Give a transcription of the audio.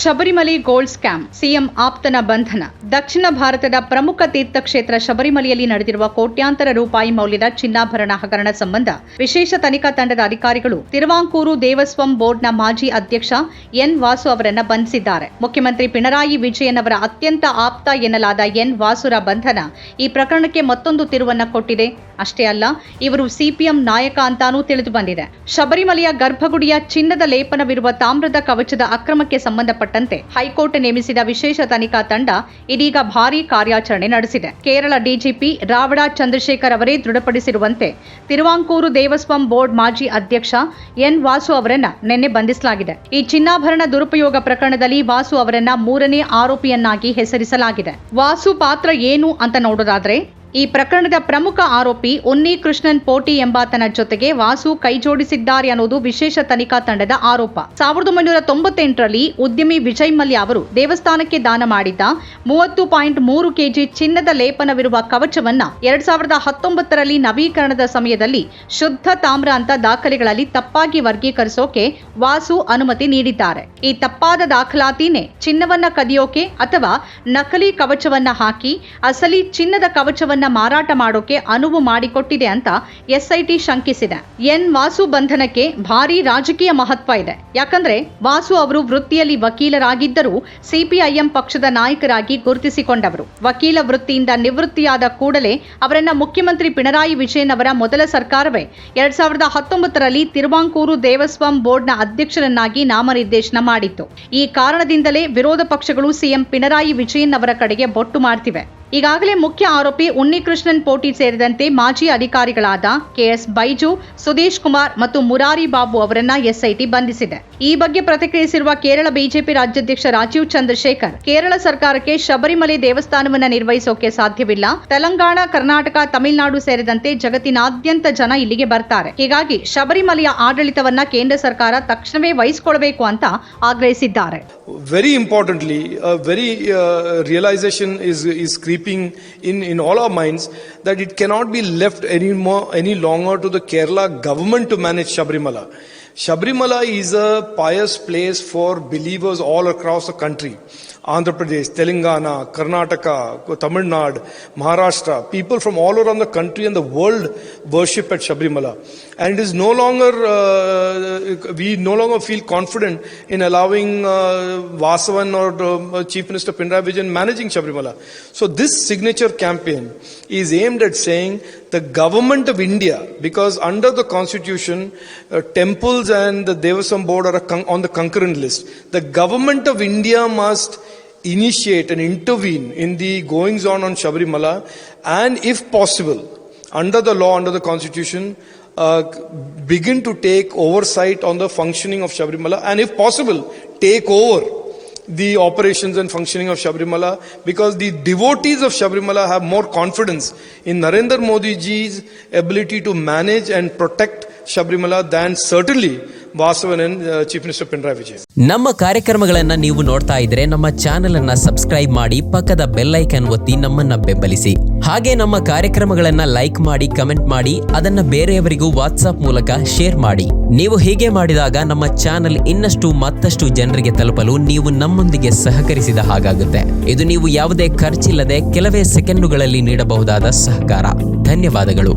Sabarimala gold scam CM ಆಪ್ತನ ಬಂಧನ. ದಕ್ಷಿಣ ಭಾರತದ ಪ್ರಮುಖ ತೀರ್ಥಕ್ಷೇತ್ರ ಶಬರಿಮಲೆಯಲ್ಲಿ ನಡೆದಿರುವ ಕೋಟ್ಯಾಂತರ ರೂಪಾಯಿ ಮೌಲ್ಯದ ಚಿನ್ನಾಭರಣ ಹಗರಣ ಸಂಬಂಧ ವಿಶೇಷ ತನಿಖಾ ತಂಡದ ಅಧಿಕಾರಿಗಳು ತಿರುವಾಂಕೂರು ದೇವಸ್ವಂ ಬೋರ್ಡ್ನ ಮಾಜಿ ಅಧ್ಯಕ್ಷ ಎನ್ ವಾಸು ಅವರನ್ನ ಬಂಧಿಸಿದ್ದಾರೆ. ಮುಖ್ಯಮಂತ್ರಿ ಪಿಣರಾಯಿ ವಿಜಯನ್ ಅವರ ಅತ್ಯಂತ ಆಪ್ತ ಎನ್ನಲಾದ ಎನ್ ವಾಸುರ ಬಂಧನ ಈ ಪ್ರಕರಣಕ್ಕೆ ಮತ್ತೊಂದು ತಿರುವನ್ನ ಕೊಟ್ಟಿದೆ. ಅಷ್ಟೇ ಅಲ್ಲ, ಇವರು ಸಿಪಿಎಂ ನಾಯಕ ಅಂತಾನೂ ತಿಳಿದು ಬಂದಿದೆ. ಶಬರಿಮಲೆಯ ಗರ್ಭಗುಡಿಯ ಚಿನ್ನದ ಲೇಪನವಿರುವ ತಾಮ್ರದ ಕವಚದ ಅಕ್ರಮಕ್ಕೆ ಸಂಬಂಧಪಟ್ಟಂತೆ ಹೈಕೋರ್ಟ್ ನೇಮಿಸಿದ ವಿಶೇಷ ತನಿಖಾ ತಂಡ ಇದೀಗ ಭಾರೀ ಕಾರ್ಯಾಚರಣೆ ನಡೆಸಿದೆ. ಕೇರಳ ಡಿಜಿಪಿ ರಾವಡ ಚಂದ್ರಶೇಖರ್ ಅವರೇ ದೃಢಪಡಿಸಿರುವಂತೆ ತಿರುವಾಂಕೂರು ದೇವಸ್ವಂ ಬೋರ್ಡ್ ಮಾಜಿ ಅಧ್ಯಕ್ಷ ಎನ್ ವಾಸು ಅವರನ್ನ ನಿನ್ನೆ ಬಂಧಿಸಲಾಗಿದೆ. ಈ ಚಿನ್ನಾಭರಣ ದುರುಪಯೋಗ ಪ್ರಕರಣದಲ್ಲಿ ವಾಸು ಅವರನ್ನ ಮೂರನೇ ಆರೋಪಿಯನ್ನಾಗಿ ಹೆಸರಿಸಲಾಗಿದೆ. ವಾಸು ಪಾತ್ರ ಏನು ಅಂತ ನೋಡೋದಾದ್ರೆ ಈ ಪ್ರಕರಣದ ಪ್ರಮುಖ ಆರೋಪಿ ಉನ್ನಿ ಕೃಷ್ಣನ್ ಪೋಟಿ ಎಂಬಾತನ ಜೊತೆಗೆ ವಾಸು ಕೈಜೋಡಿಸಿದ್ದಾರೆ ಅನ್ನೋದು ವಿಶೇಷ ತನಿಖಾ ತಂಡದ ಆರೋಪ. ಸಾವಿರದ ಒಂಬೈನೂರ ತೊಂಬತ್ತೆಂಟರಲ್ಲಿ ಉದ್ಯಮಿ ವಿಜಯ್ ಮಲ್ಯ ಅವರು ದೇವಸ್ಥಾನಕ್ಕೆ ದಾನ ಮಾಡಿದ್ದ ಮೂವತ್ತು ಪಾಯಿಂಟ್ ಮೂರು ಕೆಜಿ ಚಿನ್ನದ ಲೇಪನವಿರುವ ಕವಚವನ್ನ ಎರಡ್ ಸಾವಿರದ ಹತ್ತೊಂಬತ್ತರಲ್ಲಿ ನವೀಕರಣದ ಸಮಯದಲ್ಲಿ ಶುದ್ಧ ತಾಮ್ರ ಅಂತ ದಾಖಲೆಗಳಲ್ಲಿ ತಪ್ಪಾಗಿ ವರ್ಗೀಕರಿಸೋಕೆ ವಾಸು ಅನುಮತಿ ನೀಡಿದ್ದಾರೆ. ಈ ತಪ್ಪಾದ ದಾಖಲಾತಿನೇ ಚಿನ್ನವನ್ನ ಕದಿಯೋಕೆ ಅಥವಾ ನಕಲಿ ಕವಚವನ್ನ ಹಾಕಿ, ಅಸಲಿ ಚಿನ್ನದ ಕವಚವನ್ನ ಮಾರಾಟ ಮಾಡೋಕೆ ಅನುವು ಮಾಡಿಕೊಟ್ಟಿದೆ ಅಂತ ಎಸ್ಐಟಿ ಶಂಕಿಸಿದೆ. ಎನ್ ವಾಸು ಬಂಧನಕ್ಕೆ ಭಾರಿ ರಾಜಕೀಯ ಮಹತ್ವ ಇದೆ. ಯಾಕಂದ್ರೆ ವಾಸು ಅವರು ವೃತ್ತಿಯಲ್ಲಿ ವಕೀಲರಾಗಿದ್ದರೂ ಸಿಪಿಐಎಂ ಪಕ್ಷದ ನಾಯಕರಾಗಿ ಗುರುತಿಸಿಕೊಂಡವರು. ವಕೀಲ ವೃತ್ತಿಯಿಂದ ನಿವೃತ್ತಿಯಾದ ಕೂಡಲೇ ಅವರನ್ನ ಮುಖ್ಯಮಂತ್ರಿ ಪಿಣರಾಯಿ ವಿಜಯನ್ ಅವರ ಮೊದಲ ಸರ್ಕಾರವೇ. ಎರಡ್ ಸಾವಿರದ ಹತ್ತೊಂಬತ್ತರಲ್ಲಿ ತಿರುವಾಂಕೂರು ದೇವಸ್ವಂ ಬೋರ್ಡ್ನ ಅಧ್ಯಕ್ಷರನ್ನಾಗಿ ನಾಮನಿರ್ದೇಶನ ಮಾಡಿತ್ತು. ಈ ಕಾರಣದಿಂದಲೇ ವಿರೋಧ ಪಕ್ಷಗಳು ಸಿಎಂ ಪಿಣರಾಯಿ ವಿಜಯನ್ ಅವರ ಕಡೆಗೆ ಬೊಟ್ಟು ಮಾಡ್ತಿವೆ. ಈಗಾಗಲೇ ಮುಖ್ಯ ಆರೋಪಿ ಉನ್ನಿಕೃಷ್ಣನ್ ಪೋಟಿ ಸೇರಿದಂತೆ ಮಾಜಿ ಅಧಿಕಾರಿಗಳಾದ ಕೆಎಸ್ ಬೈಜು, ಸುದೇಶ್ ಕುಮಾರ್ ಮತ್ತು ಮುರಾರಿ ಬಾಬು ಅವರನ್ನ ಎಸ್ಐಟಿ ಬಂಧಿಸಿದೆ. ಈ ಬಗ್ಗೆ ಪ್ರತಿಕ್ರಿಯಿಸಿರುವ ಕೇರಳ ಬಿಜೆಪಿ ರಾಜ್ಯಾಧ್ಯಕ್ಷ ರಾಜೀವ್ ಚಂದ್ರಶೇಖರ್, ಕೇರಳ ಸರ್ಕಾರಕ್ಕೆ ಶಬರಿಮಲೆ ದೇವಸ್ಥಾನವನ್ನ ನಿರ್ವಹಿಸೋಕೆ ಸಾಧ್ಯವಿಲ್ಲ. ತೆಲಂಗಾಣ, ಕರ್ನಾಟಕ, ತಮಿಳುನಾಡು ಸೇರಿದಂತೆ ಜಗತ್ತಿನಾದ್ಯಂತ ಜನ ಇಲ್ಲಿಗೆ ಬರ್ತಾರೆ. ಹೀಗಾಗಿ ಶಬರಿಮಲೆಯ ಆಡಳಿತವನ್ನ ಕೇಂದ್ರ ಸರ್ಕಾರ ತಕ್ಷಣವೇ ವಹಿಸಿಕೊಳ್ಬೇಕು ಅಂತ ಆಗ್ರಹಿಸಿದ್ದಾರೆ. Very importantly very realization is realization in, in all our minds that it cannot be left any more, any longer to the Kerala government to manage Shabrimala. Shabrimala is a pious place for believers all across the country. Andhra Pradesh, Telangana, Karnataka, Tamil Nadu, Maharashtra, people from all around the country and the world worship at Shabrimala. And it is no longer, uh, we no longer feel confident in allowing uh, Vasavan or uh, Chief Minister Pinarayi Vijayan managing Shabrimala. So this signature campaign is aimed at saying the government of India, because under the constitution, uh, temples and the Devasam board are on the concurrent list. The government of India must initiate and intervene in the goings on on Shabrimala and if possible, under the law, under the constitution, uh, begin to take oversight on the functioning of Shabrimala and if possible, take over the operations and functioning of Shabrimala because the devotees of Shabrimala have more confidence in Narendra Modi ji's ability to manage and protect Shabrimala than certainly ಬಾಸವನನ್ chief minister Pinarayi Vijay ನಮ್ಮ ಕಾರ್ಯಕ್ರಮಗಳನ್ನ ನೀವು ನೋಡ್ತಾ ಇದ್ರೆ ನಮ್ಮ channel ಅನ್ನ subscribe ಮಾಡಿ ಪಕ್ಕದ ಬೆಲ್ ಐಕನ್ ಒತ್ತಿ ನಮ್ಮನ್ನ ಬೆಂಬಲಿಸಿ. ಹಾಗೆ ನಮ್ಮ ಕಾರ್ಯಕ್ರಮಗಳನ್ನ ಲೈಕ್ ಮಾಡಿ ಕಮೆಂಟ್ ಮಾಡಿ, ಅದನ್ನ ಬೇರೆಯವರಿಗೂ ವಾಟ್ಸ್ಆಪ್ ಮೂಲಕ ಶೇರ್ ಮಾಡಿ. ನೀವು ಹೀಗೆ ಮಾಡಿದಾಗ ನಮ್ಮ ಚಾನೆಲ್ ಇನ್ನಷ್ಟು ಮತ್ತಷ್ಟು ಜನರಿಗೆ ತಲುಪಲು ನೀವು ನಮ್ಮೊಂದಿಗೆ ಸಹಕರಿಸಿದ ಹಾಗಾಗುತ್ತೆ. ಇದು ನೀವು ಯಾವುದೇ ಖರ್ಚಿಲ್ಲದೆ ಕೆಲವೇ ಸೆಕೆಂಡುಗಳಲ್ಲಿ ನೀಡಬಹುದಾದ ಸಹಕಾರ. ಧನ್ಯವಾದಗಳು.